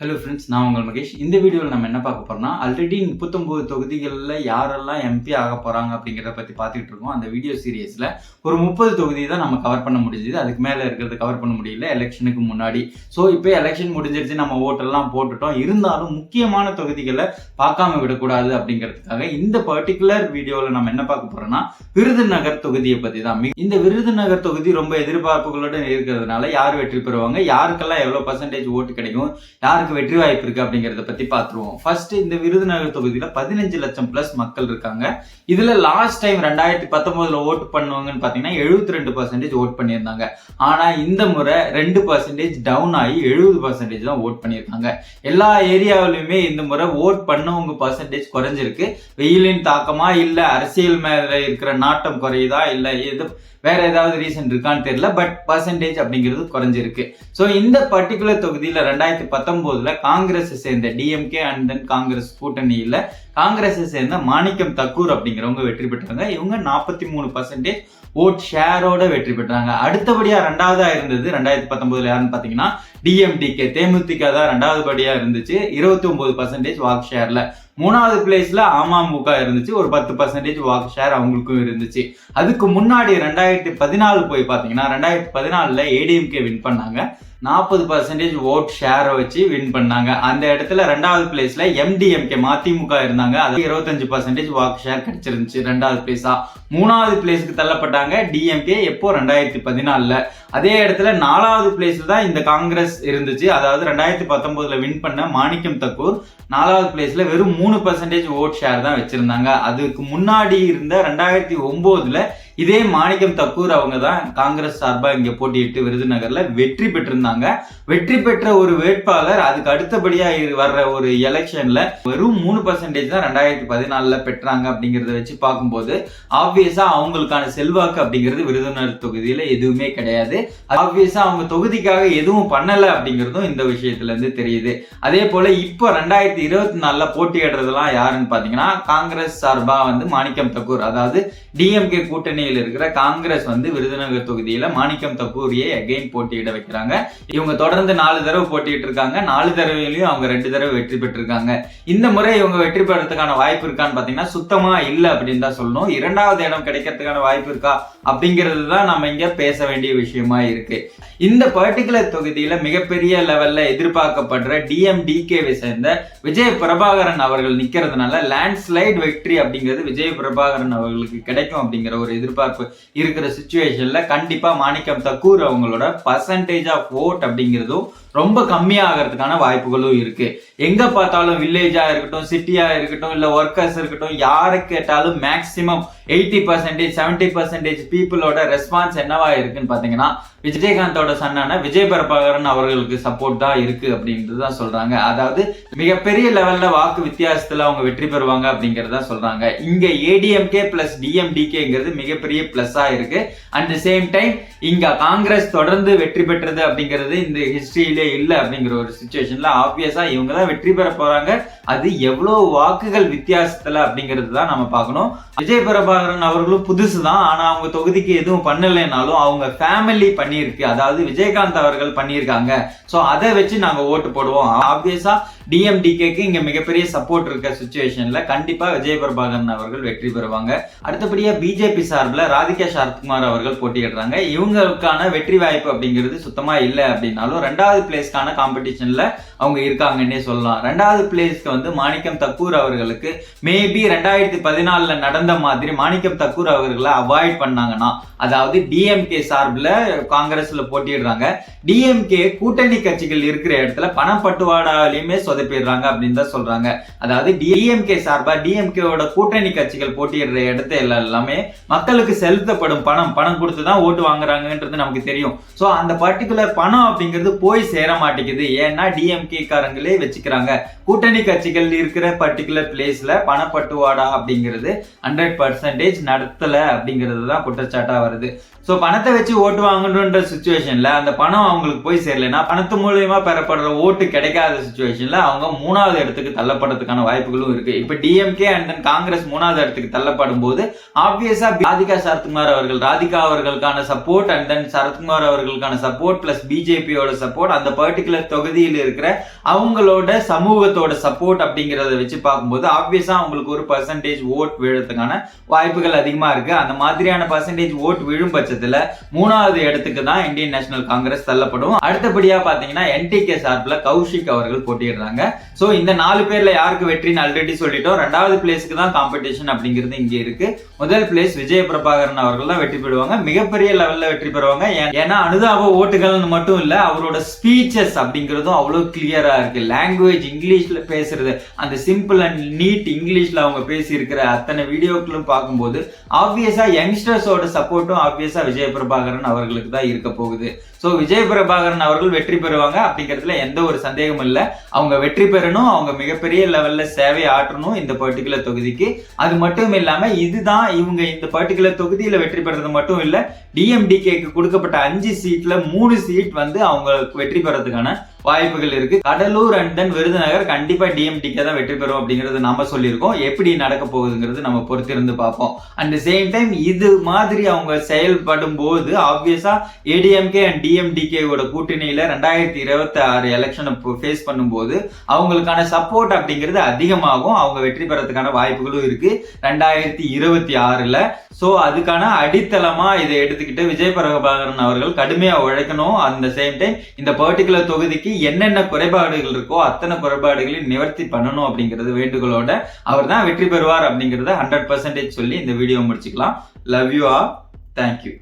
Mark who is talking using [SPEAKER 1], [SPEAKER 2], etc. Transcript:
[SPEAKER 1] Hello friends நான் உங்கள் மகேஷ். இந்த வீடியோவில் நம்ம என்ன பார்க்க போகிறோம்னா ஆல்ரெடி முப்பத்தொம்போது தொகுதிகளில் யாரெல்லாம் எம்பி ஆக போகிறாங்க அப்படிங்கிறத பற்றி பார்த்துக்கிட்டு இருக்கோம். அந்த வீடியோ சீரியஸில் ஒரு முப்பது தொகுதி தான் நம்ம கவர் பண்ண முடிஞ்சுது. அதுக்கு மேலே இருக்கிறது கவர் பண்ண முடியல. எலெக்ஷனுக்கு முன்னாடி. ஸோ இப்போ எலெக்ஷன் முடிஞ்சிருச்சு. நம்ம ஓட்டெல்லாம் போட்டுட்டோம். இருந்தாலும் முக்கியமான தொகுதிகளை பார்க்காம விடக்கூடாது அப்படிங்கிறதுக்காக இந்த பர்டிகுலர் வீடியோவில் நம்ம என்ன பார்க்க போகிறோம்னா விருதுநகர் தொகுதியை பற்றி தான். இந்த விருதுநகர் தொகுதி ரொம்ப எதிர்பார்ப்புகளுடன் இருக்கிறதுனால யார் வெற்றி பெறுவாங்க? யாருக்கெல்லாம் எவ்வளோ பர்சன்டேஜ் ஓட்டு கிடைக்கும்? யாருக்கு வெற்றி வாய்ப்பு இருக்கு அப்படிங்கறத பத்தி பாத்துருவோம். ஃபர்ஸ்ட் இந்த விருதுநகர் தொகுதியில பதினஞ்சு லட்சம் பிளஸ் மக்கள் இருக்காங்க. இதுல லாஸ்ட் டைம் ரெண்டாயிரத்தி பத்தொன்பதுல ஓட்டு பண்ணுவாங்கன்னு பாத்தீங்கன்னா எழுபத்தி ரெண்டு பர்சன்டேஜ் ஓட் பண்ணியிருந்தாங்க. ஆனா இந்த முறை ரெண்டு பர்சன்டேஜ் டவுன் ஆகி எழுபது பர்சன்டேஜ் தான் ஓட் பண்ணியிருக்காங்க. எல்லா ஏரியாவிலுமே இந்த முறை ஓட் பண்ணவங்க பர்சன்டேஜ் குறைஞ்சிருக்கு. வெயிலின் தாக்கமா இல்ல அரசியல் மேல இருக்கிற நாட்டம் குறையுதா இல்ல எது வேற ஏதாவது ரீசன் இருக்கான்னு தெரியல பட் பர்சன்டேஜ் அப்படிங்கிறது குறைஞ்சிருக்கு. ஸோ இந்த பர்டிகுலர் தொகுதியில் ரெண்டாயிரத்தி பத்தொம்போதுல காங்கிரஸ் சேர்ந்த டிஎம்கே அண்ட் தென் காங்கிரஸ் கூட்டணியில் காங்கிரஸை சேர்ந்த மாணிக்கம் தக்கூர் அப்படிங்கிறவங்க வெற்றி பெற்றாங்க. இவங்க நாற்பத்தி மூணு பர்சன்டேஜ் ஓட் ஷேரோட வெற்றி பெற்றாங்க. அடுத்தபடியாக ரெண்டாவதா இருந்தது ரெண்டாயிரத்தி பத்தொன்பதுல யாருன்னு பார்த்தீங்கன்னா டிஎம்டிகே தேமுதிக தான் ரெண்டாவது படியாக இருந்துச்சு. இருபத்தி ஒன்பது பர்சன்டேஜ் வாக்கு ஷேரில் மூணாவது பிளேஸ்ல அமமுக இருந்துச்சு. ஒரு பத்து பர்சன்டேஜ் வாக்கு ஷேர் அவங்களுக்கும் இருந்துச்சு. அதுக்கு முன்னாடி ரெண்டாயிரத்தி பதினாலு போய் பாத்தீங்கன்னா ரெண்டாயிரத்தி பதினாலுல ஏடிஎம்கே வின் பண்ணாங்க. நாற்பது பர்சன்டேஜ் ஓட் ஷேரை வச்சு வின் பண்ணாங்க. அந்த இடத்துல ரெண்டாவது பிளேஸ்ல எம்டிஎம்கே மதிமுக இருந்தாங்க. அது இருபத்தஞ்சு பர்சன்டேஜ் வாக்கு ஷேர் கிடைச்சிருந்துச்சு ரெண்டாவது பிளேஸா மூணாவது பிளேஸ்க்கு தள்ளப்பட்டாங்க டிஎம்கே எப்போ? ரெண்டாயிரத்தி பதினாலுல. அதே இடத்துல நாலாவது பிளேஸ்ல தான் இந்த காங்கிரஸ் இருந்துச்சு. அதாவது ரெண்டாயிரத்தி பத்தொன்பதுல வின் பண்ண மாணிக்கம் தக்கூர். நாலாவது பிளேஸ்ல வெறும் மூணு பர்சன்டேஜ் ஓட் ஷேர் தான் வச்சிருந்தாங்க. அதுக்கு முன்னாடி இருந்த ரெண்டாயிரத்தி ஒன்பதுல இதே மாணிக்கம் தக்கூர் அவங்க தான் காங்கிரஸ் சார்பாக இங்கே போட்டியிட்டு விருதுநகரில் வெற்றி பெற்றிருந்தாங்க. வெற்றி பெற்ற ஒரு வேட்பாளர் அதுக்கு அடுத்தபடியாக வர்ற ஒரு எலெக்ஷனில் வெறும் மூணு பர்சன்டேஜ் தான் ரெண்டாயிரத்தி பதினாலில் பெற்றாங்க அப்படிங்கிறத வச்சு பார்க்கும்போது ஆப்வியஸாக அவங்களுக்கான செல்வாக்கு அப்படிங்கிறது விருதுநகர் தொகுதியில் எதுவுமே கிடையாது. ஆப்வியஸாக அவங்க தொகுதிக்காக எதுவும் பண்ணலை அப்படிங்கிறதும் இந்த விஷயத்துலேருந்து தெரியுது. அதே போல் இப்போ ரெண்டாயிரத்தி இருபத்தி நாலில் போட்டியிடுறதுலாம் யாருன்னு பார்த்தீங்கன்னா காங்கிரஸ் சார்பாக வந்து மாணிக்கம் தக்கூர் அதாவது டிஎம்கே கூட்டணி கூட்டணியில் இருக்கிற காங்கிரஸ் வந்து விருதுநகர் தொகுதியில மாணிக்கம் தப்பூரியை அகைன் போட்டியிட வைக்கிறாங்க. இவங்க தொடர்ந்து நாலு தடவை போட்டிட்டு இருக்காங்க. நாலு தடவையிலையும் அவங்க ரெண்டு தடவை வெற்றி பெற்றிருக்காங்க. இந்த முறை இவங்க வெற்றி பெறதுக்கான வாய்ப்பு இருக்கான்னு பாத்தீங்கன்னா சுத்தமா இல்லை அப்படின்னு தான் சொல்லணும். இரண்டாவது இடம் கிடைக்கிறதுக்கான வாய்ப்பு இருக்கா அப்படிங்கிறது தான் நம்ம இங்க பேச வேண்டிய விஷயமா இருக்கு. இந்த பர்டிகுலர் தொகுதியில மிகப்பெரிய லெவல்ல எதிர்பார்க்கப்படுற டிஎம்டிகேவை சேர்ந்த விஜய் பிரபாகரன் அவர்கள் நிக்கிறதுனால லேண்ட்ஸ்லைட் வெற்றி அப்படிங்கிறது விஜய் பிரபாகரன் அவர்களுக்கு கிடைக்கும் அப்படிங்கிற ஒரு எதிர்பார்ப்பு இருக்கிற சுச்சுவேஷன்ல கண்டிப்பா மாணிக்கம் தக்கூர் அவங்களோட பர்சன்டேஜ் ஆஃப் ஓட் அப்படிங்கிறதும் ரொம்ப கம்மியாகிறதுக்கான வாய்ப்புகளும் இருக்கு. எங்க பார்த்தாலும் வில்லேஜா இருக்கட்டும் சிட்டியா இருக்கட்டும் இல்ல ஒர்க்கர்ஸ் இருக்கட்டும் யாரை கேட்டாலும் maximum eighty percentage seventy percentage பீப்புளோட ரெஸ்பான்ஸ் என்னவா இருக்குன்னு பாத்தீங்கன்னா விஜயகாந்தோட சன்னான விஜய் பிரபாகரன் அவர்களுக்கு சப்போர்ட் தான் இருக்கு அப்படின்றது தான் சொல்றாங்க. அதாவது மிகப்பெரிய லெவல்ல வாக்கு வித்தியாசத்துல அவங்க வெற்றி பெறுவாங்க அப்படிங்கறத சொல்றாங்க. இங்க ஏடிஎம்கே பிளஸ் டிஎம்டிகேங்கிறது மிகப்பெரிய பிளஸ்ஸா இருக்கு. அட் த சேம் டைம் இங்க காங்கிரஸ் தொடர்ந்து வெற்றி பெற்றது அப்படிங்கிறது இந்த ஹிஸ்டரியிலே இல்ல அப்படிங்கிற ஒரு சுச்சுவேஷன்ல ஆப்வியஸா இவங்க தான் வெற்றி பெற போறாங்க. அது எவ்வளவு வாக்குகள் வித்தியாசத்துல அப்படிங்கிறது தான் நம்ம பார்க்கணும். விஜய் பிரபாகரன் அவர்களும் புதுசு தான். ஆனா அவங்க தொகுதிக்கு எதுவும் பண்ணலைனாலும் அவங்க ஃபேமிலி பண்ணியிருக்கு. அதாவது விஜயகாந்த் அவர்கள் பண்ணியிருக்காங்க. ஸோ அதை வச்சு நாங்க ஓட்டு போடுவோம். ஆப்வியஸா டிஎம்டிகேக்கு இங்க மிகப்பெரிய சப்போர்ட் இருக்க சுச்சுவேஷன்ல கண்டிப்பா விஜய் பிரபாகரன் அவர்கள் வெற்றி பெறுவாங்க. அடுத்தபடியாக பிஜேபி சார்பில் ராதிகா சரத்குமார் அவர்கள் போட்டியிடுறாங்க. இவங்களுக்கான வெற்றி வாய்ப்பு அப்படிங்கிறது சுத்தமா இல்லை அப்படின்னாலும் ரெண்டாவது பிளேஸ்க்கான காம்படிஷன்ல அவங்க இருக்காங்கன்னே சொல்லலாம். ரெண்டாவது பிளேஸ்க்கு வந்து மாணிக்கம் தக்கூர் அவர்களுக்கு மேபி ரெண்டாயிரத்தி பதினாலுல நடந்த மாதிரி மாணிக்கம் தக்கூர் அவர்களை அவாய்ட் பண்ணாங்கன்னா அதாவது டிஎம்கே சார்பில் காங்கிரஸ்ல போட்டியிடுறாங்க. டிஎம்கே கூட்டணி கட்சிகள் இருக்கிற இடத்துல பணப்பட்டுவாடாலையுமே சொதப்பிடுறாங்க அப்படின்னு தான் சொல்றாங்க. அதாவது டிஎம்கே சார்பா டிஎம்கேவோட கூட்டணி கட்சிகள் போட்டியிடுற இடத்த எல்லாமே மக்களுக்கு செலுத்தப்படும் பணம். பணம் கொடுத்து தான் ஓட்டு வாங்குறாங்கன்றது நமக்கு தெரியும். ஸோ அந்த பர்டிகுலர் பணம் அப்படிங்கிறது போய் சேர மாட்டேங்குது. ஏன்னா டிஎம்கே காரங்களே வச்சுக்கிறாங்க. கூட்டணி கட்சிகள் இருக்கிற பர்டிகுலர் பிளேஸ்ல பணப்பட்டுவாடா அப்படிங்கிறது ஹண்ட்ரட் பர்சன்டேஜ் நடத்தல அப்படிங்கிறது தான் குற்றச்சாட்டா வருது. ஸோ பணத்தை வச்சு ஓட்டு வாங்கணுன்ற சுச்சுவேஷன்ல அந்த பணம் அவங்களுக்கு போய் சேரலைன்னா பணத்து மூலயமா பெறப்படுற ஓட்டு கிடைக்காத சுச்சுவேஷன்ல அவங்க மூணாவது இடத்துக்கு தள்ளப்படுறதுக்கான வாய்ப்புகளும் இருக்கு. இப்போ டிஎம்கே அண்ட் தென் காங்கிரஸ் மூணாவது இடத்துக்கு தள்ளப்படும் போது ஆப்வியஸா ராதிகா சரத்குமார் அவர்கள் ராதிகா அவர்களுக்கான சப்போர்ட் அண்ட் தென் சரத்குமார் அவர்களுக்கான சப்போர்ட் பிளஸ் பிஜேபியோட சப்போர்ட் அந்த பர்டிகுலர் தொகுதியில் இருக்கிற அவங்களோட சமூகத்தோட சப்போர்ட் அப்படிங்கறத வச்சு பார்க்கும்போது ஆப்வியஸா அவங்களுக்கு ஒரு பர்சன்டேஜ் ஓட் விழுறதுக்கான வாய்ப்புகள் அதிகமா இருக்கு. அந்த மாதிரியான பர்சன்டேஜ் ஓட் விழும் பட்சத்துல மூணாவது இடத்துக்கு தான் இந்தியன் நேஷனல் காங்கிரஸ் தள்ளப்படும். அடுத்தபடியா பாத்தீங்கன்னா என்டிகே சார்பில் கௌஷிக் அவர்கள் போட்டியிடுறாங்க. சோ இந்த நாலு பேர்ல யாருக்கு வெற்றின்னு ஆல்ரெடி சொல்லிட்டோம். ரெண்டாவது பிளேஸ்க்கு தான் காம்படிஷன் அப்படிங்கிறது இங்க இருக்கு. முதல் பிளேஸ் விஜய பிரபாகரன் அவர்கள் தான் வெற்றி பெறுவாங்க. மிகப்பெரிய லெவல்ல வெற்றி பெறுவாங்க. ஏன்னா அனுதாப ஓட்டுகள்னு மட்டும் இல்ல அவரோட ஸ்பீச்சஸ் அப்படிங்கிறதும் அவ்வளவு கிளியரா இருக்கு. லாங்குவேஜ் இங்கிலீஷ்ல பேசுறது அந்த சிம்பிள் அண்ட் நீட் இங்கிலீஷ்ல அவங்க பேசி இருக்கிற அத்தனை வீடியோக்களும் பார்க்கும்போது ஆப்வியஸா யங்ஸ்டர்ஸோட சப்போர்ட்டும் ஆப்வியஸா விஜய பிரபாகரன் அவர்களுக்கு தான் இருக்க போகுது. ஸோ விஜய பிரபாகரன் அவர்கள் வெற்றி பெறுவாங்க அப்படிங்கிறதுல எந்த ஒரு சந்தேகமும் இல்லை. அவங்க வெற்றி பெறணும் அவங்க மிகப்பெரிய லெவல்ல சேவை ஆற்றணும் இந்த பர்டிகுலர் தொகுதிக்கு. அது மட்டும் இல்லாம இதுதான் இவங்க இந்த பர்டிகுலர் தொகுதியில வெற்றி பெறது மட்டும் இல்ல டிஎம்டிகேக்கு கொடுக்கப்பட்ட அஞ்சு சீட்ல மூணு சீட் வந்து அவங்க வெற்றி பெறதுக்கான வாய்ப்புகள் இருக்கு. கடலூர் அண்ட் தென் விருதுநகர் கண்டிப்பா டிஎம்டிகே தான் வெற்றி பெறும் அப்படிங்கறது நம்ம சொல்லியிருக்கோம். எப்படி நடக்க போகுதுங்கிறது நம்ம பொறுத்திருந்து பார்ப்போம். அட் சேம் டைம் இது மாதிரி அவங்க செயல்படும் போது ஆப்வியஸா ஏடிஎம்கே அண்ட் டிஎம்டிகேவோட கூட்டணியில ரெண்டாயிரத்தி இருபத்தி ஆறு எலெக்ஷனை ஃபேஸ் பண்ணும்போது அவங்களுக்கான சப்போர்ட் அப்படிங்கிறது அதிகமாகும். அவங்க வெற்றி பெறதுக்கான வாய்ப்புகளும் இருக்கு. ரெண்டாயிரத்தி இருபத்தி ஆறுல. ஸோ அதுக்கான அடித்தளமா இதை எடுத்துக்கிட்டு விஜய் பிரபாகரன் அவர்கள் கடுமையா உழைக்கணும். அந்த சேம் டைம் இந்த பர்டிகுலர் தொகுதிக்கு என்னென்ன குறைபாடுகள் இருக்கோ அத்தனை குறைபாடுகளையும் நிவர்த்தி பண்ணணும் அப்படிங்கிறது வேண்டுகோளோட அவர் தான் வெற்றி பெறுவார் அப்படிங்கிறத ஹண்ட்ரட் பர்சன்டேஜ் சொல்லி இந்த வீடியோ முடிச்சுக்கலாம். Love you ah thank you